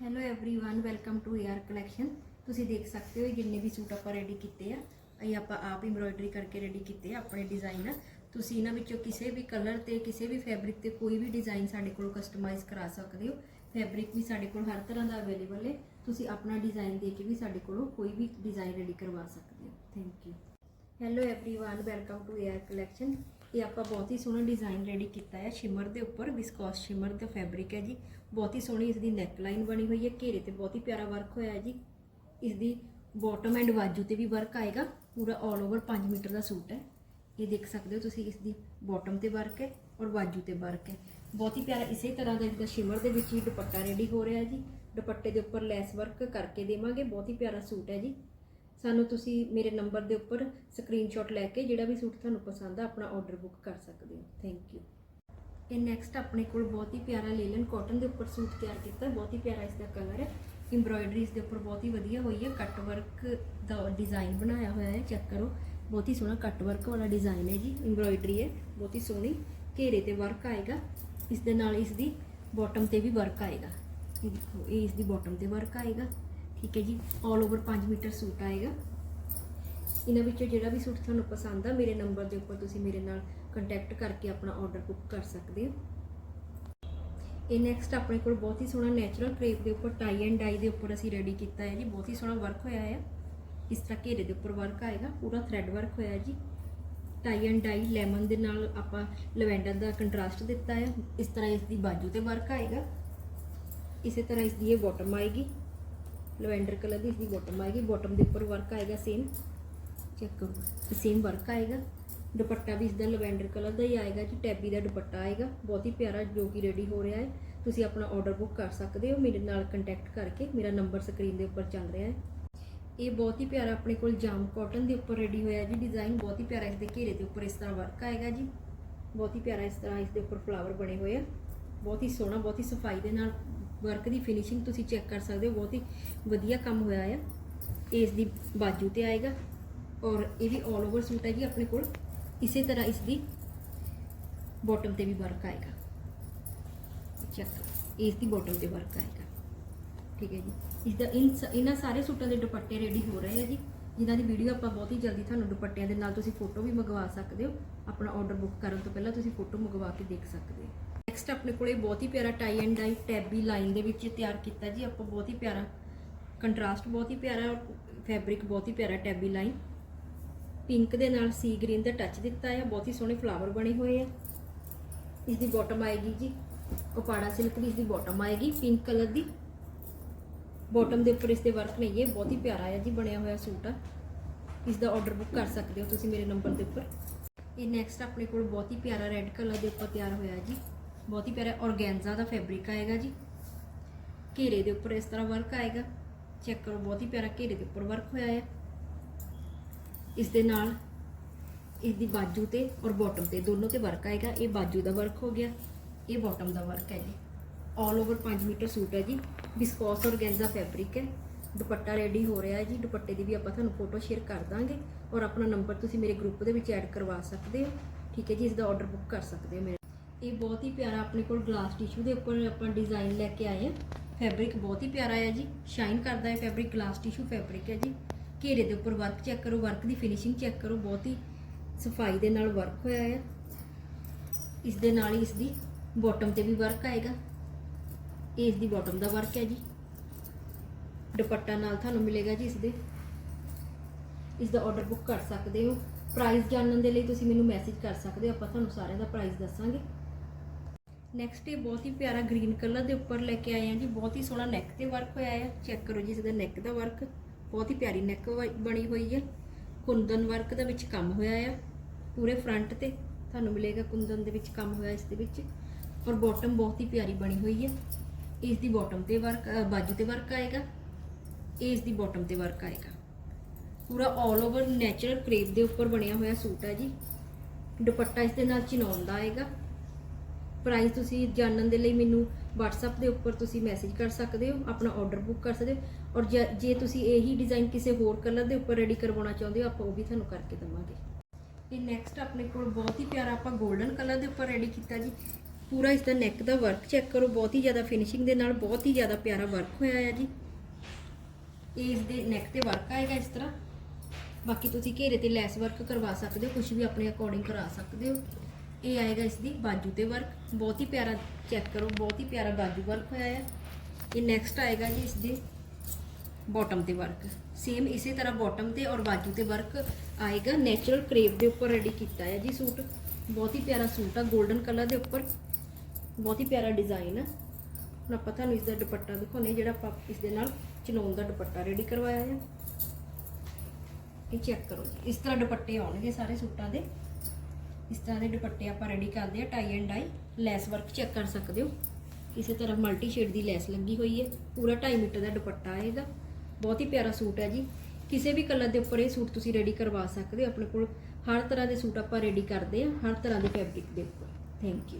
hello everyone welcome to AR collection ਤੁਸੀਂ ਦੇਖ ਸਕਦੇ ਹੋ ਇਹ ਜਿੰਨੇ ਵੀ ਸੂਟ ਆਪਾਂ ਰੈਡੀ ਕੀਤੇ ਆ ਇਹ ਆਪਾਂ ਆਪ ਐਮਬ੍ਰੋਇਡਰੀ ਕਰਕੇ ਰੈਡੀ ਕੀਤੇ ਆ ਆਪਣੇ ਡਿਜ਼ਾਈਨ ਤੁਸੀਂ ਇਹਨਾਂ ਵਿੱਚੋਂ ਕਿਸੇ ਵੀ ਕਲਰ ਤੇ ਕਿਸੇ ਵੀ ਫੈਬਰਿਕ ਤੇ ਕੋਈ ਵੀ ਡਿਜ਼ਾਈਨ ਸਾਡੇ ਕੋਲ ਕਸਟਮਾਈਜ਼ ਕਰਾ ਸਕਦੇ ਹੋ ਫੈਬਰਿਕ ਵੀ ਸਾਡੇ ਕੋਲ ਹਰ ਤਰ੍ਹਾਂ ਦਾ ਅਵੇਲੇਬਲ ਹੈ ਤੁਸੀਂ ਆਪਣਾ ਡਿਜ਼ਾਈਨ ਦੇ ਕੇ ਵੀ ਸਾਡੇ ਕੋਲੋਂ ਕੋਈ ਵੀ ਡਿਜ਼ਾਈਨ ਰੈਡੀ ਕਰਵਾ ਸਕਦੇ ਹੋ thank you hello everyone welcome to AR collection ਇਹ ਆਪਾਂ ਬਹੁਤ ਹੀ ਸੋਹਣਾ ਡਿਜ਼ਾਈਨ ਰੈਡੀ ਕੀਤਾ ਹੈ। ਸ਼ਿਮਰ ਦੇ ਉੱਪਰ ਵਿਸਕੋਸ ਸ਼ਿਮਰ ਦਾ ਫੈਬਰਿਕ ਹੈ ਜੀ। ਬਹੁਤ ਹੀ ਸੋਹਣੀ ਇਸ ਦੀ ਨੈਕ ਲਾਈਨ ਬਣੀ ਹੋਈ ਹੈ। ਘੇਰੇ ਤੇ ਬਹੁਤ ਹੀ ਪਿਆਰਾ ਵਰਕ ਹੋਇਆ ਹੈ ਜੀ। ਇਸ ਦੀ ਬਾਟਮ ਐਂਡ ਬਾਜੂ ਤੇ ਵੀ ਵਰਕ ਆਏਗਾ। ਪੂਰਾ 올 ਓਵਰ 5 ਮੀਟਰ ਦਾ ਸੂਟ ਹੈ। ਇਹ ਦੇਖ ਸਕਦੇ ਹੋ ਤੁਸੀਂ ਇਸ ਦੀ ਬਾਟਮ ਤੇ ਵਰਕ ਹੈ ਔਰ ਬਾਜੂ ਤੇ ਵਰਕ ਹੈ। ਬਹੁਤ ਹੀ ਪਿਆਰਾ ਇਸੇ ਤਰ੍ਹਾਂ ਦਾ ਇਹਦਾ ਸ਼ਿਮਰ ਦੇ ਵਿੱਚ ਹੀ ਦੁਪੱਟਾ ਰੈਡੀ ਹੋ ਰਿਹਾ ਜੀ। ਦੁਪੱਟੇ ਦੇ ਉੱਪਰ ਲੈਸ ਵਰਕ ਕਰਕੇ ਦੇਵਾਂਗੇ। ਬਹੁਤ ਹੀ ਪਿਆਰਾ ਸੂਟ ਹੈ ਜੀ। ਸਾਨੂੰ ਤੁਸੀਂ ਮੇਰੇ ਨੰਬਰ ਦੇ ਉੱਪਰ ਸਕਰੀਨਸ਼ਾਟ ਲੈ ਕੇ ਜਿਹੜਾ ਵੀ ਸੂਟ ਤੁਹਾਨੂੰ ਪਸੰਦ ਆ, ਆਪਣਾ ਆਰਡਰ ਬੁੱਕ ਕਰ ਸਕਦੇ ਹੋ। ਥੈਂਕ ਯੂ ਇਹ ਨੈਕਸਟ ਆਪਣੇ ਕੋਲ ਬਹੁਤ ਹੀ ਪਿਆਰਾ ਲੇਲਨ ਕਾਟਨ ਦੇ ਉੱਪਰ ਸੂਟ ਤਿਆਰ ਕੀਤਾ। ਬਹੁਤ ਹੀ ਪਿਆਰਾ ਇਸ ਦਾ ਕਲਰ ਹੈ। ਐਮਬ੍ਰੋਇਡਰੀ ਇਸ ਦੇ ਉੱਪਰ ਬਹੁਤ ਹੀ ਵਧੀਆ ਹੋਈ ਹੈ। ਕੱਟ ਵਰਕ ਦਾ ਡਿਜ਼ਾਈਨ ਬਣਾਇਆ ਹੋਇਆ ਹੈ। ਚੈੱਕ ਕਰੋ। ਬਹੁਤ ਹੀ ਸੋਹਣਾ ਕੱਟ ਵਰਕ ਵਾਲਾ ਡਿਜ਼ਾਈਨ ਹੈ ਜੀ। ਐਮਬ੍ਰੋਇਡਰੀ ਹੈ। ਬਹੁਤ ਹੀ ਸੋਹਣੀ। ਘੇਰੇ ਤੇ ਵਰਕ ਆਏਗਾ। ਇਸ ਦੇ ਨਾਲ ਇਸ ਦੀ ਬਾਟਮ ਤੇ ਵੀ ਵਰਕ ਆਏਗਾ। ਇਹ ਦੇਖੋ, ਇਹ ਇਸ ਦੀ ਬਾਟਮ ਤੇ ਵਰਕ ਆਏਗਾ। ਠੀਕ ਹੈ ਜੀ 올 ਓਵਰ 5 ਮੀਟਰ ਸੂਟ ਆਏਗਾ ਇਹਨਾਂ ਵਿੱਚੋਂ ਜਿਹੜਾ ਵੀ ਸੂਟ ਤੁਹਾਨੂੰ ਪਸੰਦ ਆ, ਮੇਰੇ ਨੰਬਰ ਦੇ ਉੱਪਰ ਤੁਸੀਂ ਮੇਰੇ ਨਾਲ ਕੰਟੈਕਟ ਕਰਕੇ ਆਪਣਾ ਆਰਡਰ ਬੁੱਕ ਕਰ ਸਕਦੇ ਹੋ। ਇਹ ਨੈਕਸਟ ਆਪਣੇ ਕੋਲ ਬਹੁਤ ਹੀ ਸੋਹਣਾ ਨੈਚੁਰਲ ਕ੍ਰੇਪ ਦੇ ਉੱਪਰ ਟਾਈ ਐਂਡ ਡਾਈ ਦੇ ਉੱਪਰ ਅਸੀਂ ਰੈਡੀ ਕੀਤਾ ਹੈ ਜੀ, ਬਹੁਤ ਹੀ ਸੋਹਣਾ ਵਰਕ ਹੋਇਆ ਹੈ ਇਸ ਤਰ੍ਹਾਂ ਘੇਰੇ ਦੇ ਉੱਪਰ ਵਰਕ ਆਏਗਾ, ਪੂਰਾ ਥ੍ਰੈਡ ਵਰਕ ਹੋਇਆ ਜੀ। ਟਾਈ ਐਂਡ ਡਾਈ ਲੈਮਨ ਦੇ ਨਾਲ ਆਪਾਂ ਲਵੈਂਡਰ ਦਾ ਕੰਟਰਾਸਟ ਦਿੱਤਾ ਹੈ ਇਸ ਤਰ੍ਹਾਂ ਇਸ ਦੀ ਬਾਜੂ ਤੇ ਵਰਕ ਆਏਗਾ। ਇਸੇ ਤਰ੍ਹਾਂ ਇਸ ਦੀ ਇਹ ਬਾਟਮ ਆਏਗੀ। ਲਵੈਂਡਰ ਕਲਰ ਦੀ, ਇਸ ਦੀ ਬਾਟਮ ਆਏਗੀ। ਬੋਟਮ ਦੇ ਉੱਪਰ ਵਰਕ ਆਏਗਾ ਸੇਮ ਚੈੱਕ ਕਰੋ। ਸੇਮ ਵਰਕ ਆਏਗਾ। ਦੁਪੱਟਾ ਵੀ ਇਸ ਦਾ ਲਵੈਂਡਰ ਕਲਰ ਦਾ ਹੀ ਆਏਗਾ ਜੀ। ਟੈਬੀ ਦਾ ਦੁਪੱਟਾ ਆਏਗਾ। ਬਹੁਤ ਹੀ ਪਿਆਰਾ ਜੋ ਕਿ ਰੈਡੀ ਹੋ ਰਿਹਾ ਹੈ। ਤੁਸੀਂ ਆਪਣਾ ਆਰਡਰ ਬੁੱਕ ਕਰ ਸਕਦੇ ਹੋ। ਮੇਰੇ ਨਾਲ ਕੰਟੈਕਟ ਕਰਕੇ ਮੇਰਾ ਨੰਬਰ ਸਕਰੀਨ ਦੇ ਉੱਪਰ ਚੱਲ ਰਿਹਾ ਹੈ। ਇਹ ਬਹੁਤ ਹੀ ਪਿਆਰਾ ਆਪਣੇ ਕੋਲ ਜਾਮ ਕਾਟਨ ਦੇ ਉੱਪਰ ਰੈਡੀ ਹੋਇਆ ਜੀ ਡਿਜ਼ਾਈਨ ਬਹੁਤ ਹੀ ਪਿਆਰਾ ਇਸ ਦੇ ਘੇਰੇ ਦੇ ਉੱਪਰ ਇਸ ਤਰ੍ਹਾਂ ਵਰਕ ਆਏਗਾ ਜੀ। ਬਹੁਤ ਹੀ ਪਿਆਰਾ ਇਸ ਤਰ੍ਹਾਂ ਇਸ ਦੇ ਉੱਪਰ ਫਲਾਵਰ ਬਣੇ ਹੋਏ ਆ। ਬਹੁਤ ਹੀ ਸੋਹਣਾ, ਬਹੁਤ ਹੀ ਸਫ਼ਾਈ ਦੇ ਨਾਲ ਵਰਕ ਦੀ ਫਿਨਿਸ਼ਿੰਗ ਤੁਸੀਂ ਚੈੱਕ ਕਰ ਸਕਦੇ ਹੋ, ਬਹੁਤ ਹੀ ਵਧੀਆ ਕੰਮ ਹੋਇਆ ਆ। ਇਸ ਦੀ ਬਾਜੂ ਤੇ ਆਏਗਾ ਔਰ ਇਹ ਵੀ 올 ਓਵਰ ਸੂਟ ਹੈ ਜੀ, ਆਪਣੇ ਕੋਲ। ਇਸੇ ਤਰ੍ਹਾਂ ਇਸ ਦੀ ਬਾਟਮ ਤੇ ਵੀ ਵਰਕ ਆਏਗਾ। ਚੈੱਕ ਇਸ ਦੀ ਬਾਟਮ ਤੇ ਵਰਕ ਆਏਗਾ। ਠੀਕ ਹੈ ਜੀ। ਇਸ ਦਾ ਇਨ ਇਹਨਾਂ ਸਾਰੇ ਸੂਟਾਂ ਦੇ ਦੁਪੱਟੇ ਰੈਡੀ ਹੋ ਰਹੇ ਆ ਜੀ। ਜਿਨ੍ਹਾਂ ਦੀ ਵੀਡੀਓ ਆਪਾਂ ਬਹੁਤ ਹੀ ਜਲਦੀ ਤੁਹਾਨੂੰ ਦੁਪੱਟਿਆਂ ਦੇ ਨਾਲ ਤੁਸੀਂ ਫੋਟੋ ਵੀ ਮੰਗਵਾ ਸਕਦੇ ਹੋ। ਆਪਣਾ ਆਰਡਰ ਬੁੱਕ ਕਰਨ ਤੋਂ ਪਹਿਲਾਂ ਤੁਸੀਂ ਫੋਟੋ ਮੰਗਵਾ ਕੇ ਦੇਖ ਸਕਦੇ ਹੋ। ਨੈਕਸਟ ਆਪਣੇ ਕੋਲੇ ਬਹੁਤ ਹੀ ਪਿਆਰਾ ਟਾਈ ਐਂਡ ਡਾਈ ਟੈਬੀ ਲਾਈਨ ਦੇ ਵਿੱਚ ਤਿਆਰ ਕੀਤਾ ਜੀ। ਆਪਾਂ ਬਹੁਤ ਹੀ ਪਿਆਰਾ ਕੰਟਰਾਸਟ ਬਹੁਤ ਹੀ ਪਿਆਰਾ ਫੈਬਰਿਕ ਬਹੁਤ ਹੀ ਪਿਆਰਾ ਟੈਬੀ ਲਾਈਨ ਪਿੰਕ ਦੇ ਨਾਲ ਸੀ ਗ੍ਰੀਨ ਦਾ ਟੱਚ ਦਿੱਤਾ ਹੈ ਬਹੁਤ ਹੀ ਸੋਹਣੇ ਫਲਾਵਰ ਬਣੇ ਹੋਏ ਆ। ਇਸ ਦੀ ਬਾਟਮ ਆਏਗੀ ਜੀ। ਉਪਾੜਾ ਸਿਲਕ ਦੀ ਇਸ ਦੀ ਬਾਟਮ ਆਏਗੀ। ਪਿੰਕ ਕਲਰ ਦੀ ਬਾਟਮ ਦੇ ਉੱਪਰ ਇਸ ਦੇ ਵਰਕ ਨਹੀਂ ਹੈ ਬਹੁਤ ਹੀ ਪਿਆਰਾ ਹੈ ਜੀ, ਬਣਿਆ ਹੋਇਆ ਸੂਟ ਆ। ਇਸ ਦਾ ਆਰਡਰ ਬੁੱਕ ਕਰ ਸਕਦੇ ਹੋ ਤੁਸੀਂ ਮੇਰੇ ਨੰਬਰ ਦੇ ਉੱਪਰ। ਇਹ ਨੈਕਸਟ ਆਪਣੇ ਕੋਲ ਬਹੁਤ ਹੀ ਪਿਆਰਾ ਰੈੱਡ ਕਲਰ ਦੇ ਉੱਪਰ ਤਿਆਰ ਹੋਇਆ ਜੀ। ਬਹੁਤ ਹੀ ਪਿਆਰਾ ਔਰਗੈਂਜ਼ਾ ਦਾ ਫੈਬਰਿਕ ਆਏਗਾ ਜੀ। ਘੇਰੇ ਦੇ ਉੱਪਰ ਇਸ ਤਰ੍ਹਾਂ ਵਰਕ ਆਏਗਾ। ਚੈੱਕ ਕਰੋ, ਬਹੁਤ ਹੀ ਪਿਆਰਾ ਘੇਰੇ ਦੇ ਉੱਪਰ ਵਰਕ ਹੋਇਆ ਹੈ ਇਸ ਦੇ ਨਾਲ ਇਸ ਦੀ ਬਾਜੂ ਤੇ ਔਰ ਬਾਟਮ ਤੇ ਦੋਨੋਂ ਤੇ ਵਰਕ ਆਏਗਾ। ਇਹ ਬਾਜੂ ਦਾ ਵਰਕ ਹੋ ਗਿਆ, ਇਹ ਬਾਟਮ ਦਾ ਵਰਕ ਹੈ ਜੀ। 올 ਓਵਰ 5 ਮੀਟਰ ਸੂਟ ਹੈ ਜੀ। ਵਿਸਕੋਸ ਔਰਗੈਂਜ਼ਾ ਫੈਬਰਿਕ ਹੈ। ਦੁਪੱਟਾ ਰੈਡੀ ਹੋ ਰਿਹਾ ਹੈ ਜੀ। ਦੁਪੱਟੇ ਦੀ ਵੀ ਆਪਾਂ ਤੁਹਾਨੂੰ ਫੋਟੋ ਸ਼ੇਅਰ ਕਰ ਦਾਂਗੇ। ਔਰ ਆਪਣਾ ਨੰਬਰ ਤੁਸੀਂ ਮੇਰੇ ਗਰੁੱਪ ਦੇ ਵਿੱਚ ਐਡ ਕਰਵਾ ਸਕਦੇ ਹੋ। ਠੀਕ ਹੈ ਜੀ, ਇਸ ਦਾ ਆਰਡਰ ਬੁੱਕ ਕਰ ਸਕਦੇ ਹੋ ਮੇਰੇ ਇਹ ਬਹੁਤ ਹੀ ਪਿਆਰਾ ਆਪਣੇ ਕੋਲ ਗਲਾਸ ਟਿਸ਼ੂ ਦੇ ਉੱਪਰ ਆਪਾਂ ਡਿਜ਼ਾਈਨ ਲੈ ਕੇ ਆਏ ਹਾਂ। ਫੈਬਰਿਕ ਬਹੁਤ ਹੀ ਪਿਆਰਾ ਹੈ ਜੀ। ਸ਼ਾਈਨ ਕਰਦਾ ਹੈ ਫੈਬਰਿਕ ਗਲਾਸ ਟਿਸ਼ੂ ਫੈਬਰਿਕ ਹੈ ਜੀ। ਘੇਰੇ ਦੇ ਉੱਪਰ ਵਰਕ ਚੈੱਕ ਕਰੋ ਵਰਕ ਦੀ ਫਿਨਿਸ਼ਿੰਗ ਚੈੱਕ ਕਰੋ। ਬਹੁਤ ਹੀ ਸਫ਼ਾਈ ਦੇ ਨਾਲ ਵਰਕ ਹੋਇਆ ਹੈ ਇਸ ਦੇ ਨਾਲ ਹੀ ਇਸ ਦੀ ਬਾਟਮ ਤੇ ਵੀ ਵਰਕ ਆਏਗਾ। ਇਸ ਦੀ ਬਾਟਮ ਦਾ ਵਰਕ ਹੈ ਜੀ। ਦੁਪੱਟਾ ਨਾਲ ਤੁਹਾਨੂੰ ਮਿਲੇਗਾ ਜੀ ਇਸ ਦੇ ਇਸ ਦਾ ਆਰਡਰ ਬੁੱਕ ਕਰ ਸਕਦੇ ਹੋ। ਪ੍ਰਾਈਸ ਜਾਣਨ ਦੇ ਲਈ ਤੁਸੀਂ ਮੈਨੂੰ ਮੈਸੇਜ ਕਰ ਸਕਦੇ ਹੋ। ਆਪਾਂ ਤੁਹਾਨੂੰ ਸਾਰਿਆਂ ਦਾ ਪ੍ਰਾਈਸ ਦੱਸਾਂਗੇ। ਨੈਕਸਟ ਇਹ ਬਹੁਤ ਹੀ ਪਿਆਰਾ ਗ੍ਰੀਨ ਕਲਰ ਦੇ ਉੱਪਰ ਲੈ ਕੇ ਆਏ ਹਾਂ ਜੀ, ਬਹੁਤ ਹੀ ਸੋਹਣਾ ਨੈਕ ਤੇ ਵਰਕ ਹੋਇਆ ਹੈ ਚੈੱਕ ਕਰੋ ਜੀ ਇਸ ਦਾ ਨੈਕ ਦਾ ਵਰਕ ਬਹੁਤ ਹੀ ਪਿਆਰੀ ਨੈਕ ਬਣੀ ਹੋਈ ਹੈ ਕੁੰਦਨ ਵਰਕ ਦਾ ਵਿੱਚ ਕੰਮ ਹੋਇਆ ਆ, ਪੂਰੇ ਫਰੰਟ ਤੇ। ਤੁਹਾਨੂੰ ਮਿਲੇਗਾ ਕੁੰਦਨ ਦੇ ਵਿੱਚ ਕੰਮ ਹੋਇਆ ਇਸ ਦੇ ਵਿੱਚ। ਔਰ ਬਾਟਮ ਬਹੁਤ ਹੀ ਪਿਆਰੀ ਬਣੀ ਹੋਈ ਹੈ ਇਸ ਦੀ ਬਾਟਮ ਤੇ ਵਰਕ ਬਾਜੂ ਤੇ ਵਰਕ ਆਏਗਾ। ਇਹ ਇਸ ਦੀ ਬਾਟਮ ਤੇ ਵਰਕ ਆਏਗਾ। ਪੂਰਾ 올 ਓਵਰ ਨੈਚੁਰਲ ਕ੍ਰੇਪ ਦੇ ਉੱਪਰ ਬਣਿਆ ਹੋਇਆ ਸੂਟ ਹੈ ਜੀ। ਦੁਪੱਟਾ ਇਸ ਦੇ ਨਾਲ ਚਿਨੌਨ ਦਾ ਆਏਗਾ। ਪ੍ਰਾਈਸ ਤੁਸੀਂ ਜਾਣਨ ਦੇ ਲਈ ਮੈਨੂੰ WhatsApp ਦੇ ਉੱਪਰ ਤੁਸੀਂ ਮੈਸੇਜ ਕਰ ਸਕਦੇ ਹੋ, ਆਪਣਾ ਆਰਡਰ ਬੁੱਕ ਕਰ ਸਕਦੇ ਹੋ ਔਰ ਜੇ- ਜੇ ਤੁਸੀਂ ਇਹੀ ਡਿਜ਼ਾਈਨ ਕਿਸੇ ਹੋਰ ਕਲਰ ਦੇ ਉੱਪਰ ਰੈਡੀ ਕਰਵਾਉਣਾ ਚਾਹੁੰਦੇ ਹੋ, ਆਪਾਂ ਉਹ ਵੀ ਤੁਹਾਨੂੰ ਕਰਕੇ ਦੇਵਾਂਗੇ। ਇਹ ਨੈਕਸਟ ਆਪਣੇ ਕੋਲ ਬਹੁਤ ਹੀ ਪਿਆਰਾ ਆਪਾਂ 골ਡਨ ਕਲਰ ਦੇ ਉੱਪਰ ਰੈਡੀ ਕੀਤਾ ਜੀ। ਪੂਰਾ ਇਸ ਦਾ ਨੈਕ ਦਾ ਵਰਕ ਚੈੱਕ ਕਰੋ, ਬਹੁਤ ਹੀ ਜ਼ਿਆਦਾ ਫਿਨਿਸ਼ਿੰਗ ਦੇ ਨਾਲ ਬਹੁਤ ਹੀ ਜ਼ਿਆਦਾ ਪਿਆਰਾ ਵਰਕ ਹੋਇਆ ਹੈ ਜੀ। ਇਹ ਇਸ ਦੇ ਨੈਕ ਤੇ ਵਰਕ ਆਏਗਾ ਇਸ ਤਰ੍ਹਾਂ। ਬਾਕੀ ਤੁਸੀਂ ਘੇਰੇ ਤੇ ਲੈਸ ਵਰਕ ਕਰਵਾ ਸਕਦੇ ਹੋ ਕੁਝ ਵੀ ਆਪਣੇ ਅਕੋਰਡਿੰਗ ਕਰਾ ਸਕਦੇ ਹੋ। ਇਹ ਆਏਗਾ ਇਸ ਦੀ ਬਾਜੂ ਤੇ ਵਰਕ ਬਹੁਤ ਹੀ ਪਿਆਰਾ ਚੈੱਕ ਕਰੋ, ਬਹੁਤ ਹੀ ਪਿਆਰਾ ਬਾਜੂ ਵਰਕ ਹੋਇਆ ਹੈ ਇਹ ਨੈਕਸਟ ਆਏਗਾ ਜੀ ਇਸ ਦੇ ਬਾਟਮ ਤੇ ਵਰਕ ਸੇਮ ਇਸੇ ਤਰ੍ਹਾਂ ਬਾਟਮ ਤੇ ਔਰ ਬਾਜੂ ਤੇ ਵਰਕ ਆਏਗਾ ਨੇਚਰਲ ਕਰੇਪ ਦੇ ਉੱਪਰ ਰੈਡੀ ਕੀਤਾ ਹੈ ਜੀ ਸੂਟ। ਬਹੁਤ ਹੀ ਪਿਆਰਾ ਸੂਟ ਆ 골ਡਨ ਕਲਰ ਦੇ ਉੱਪਰ। ਬਹੁਤ ਹੀ ਪਿਆਰਾ ਡਿਜ਼ਾਈਨ ਆ। ਹੁਣ ਆਪਾਂ ਤੁਹਾਨੂੰ ਇਸ ਦਾ ਦੁਪੱਟਾ ਦਿਖਾਉਣੇ ਜਿਹੜਾ ਆਪਾਂ ਇਸ ਦੇ ਨਾਲ ਚਨੌਨ ਦਾ ਦੁਪੱਟਾ ਰੈਡੀ ਕਰਵਾਇਆ ਹੈ ਇਹ ਚੈੱਕ ਕਰੋ ਜੀ। ਇਸ ਤਰ੍ਹਾਂ ਦੁਪੱਟੇ ਆਉਣਗੇ ਸਾਰੇ ਸੂਟਾਂ ਦੇ। ਇਸ ਤਰ੍ਹਾਂ ਦੇ ਦੁਪੱਟੇ ਆਪਾਂ ਰੈਡੀ ਕਰਦੇ ਆ tie and dye lace work check ਕਰ ਸਕਦੇ ਹੋ। ਕਿਸੇ ਤਰ੍ਹਾਂ ਮਲਟੀ ਸ਼ੇਡ ਦੀ ਲੈਸ ਲੱਗੀ ਹੋਈ ਹੈ, ਪੂਰਾ 2.5 ਮੀਟਰ ਦਾ ਦੁਪੱਟਾ ਆਏਗਾ ਬਹੁਤ ਹੀ ਪਿਆਰਾ ਸੂਟ ਹੈ ਜੀ। ਕਿਸੇ ਵੀ ਕਲਰ ਦੇ ਉੱਪਰ ਇਹ ਸੂਟ ਤੁਸੀਂ ਰੈਡੀ ਕਰਵਾ ਸਕਦੇ ਹੋ, ਆਪਣੇ ਕੋਲ ਹਰ ਤਰ੍ਹਾਂ ਦੇ ਸੂਟ ਆਪਾਂ ਰੈਡੀ ਕਰਦੇ ਆ ਹਰ ਤਰ੍ਹਾਂ ਦੇ ਫੈਬਰਿਕ ਦੇ ਉੱਪਰ। Thank you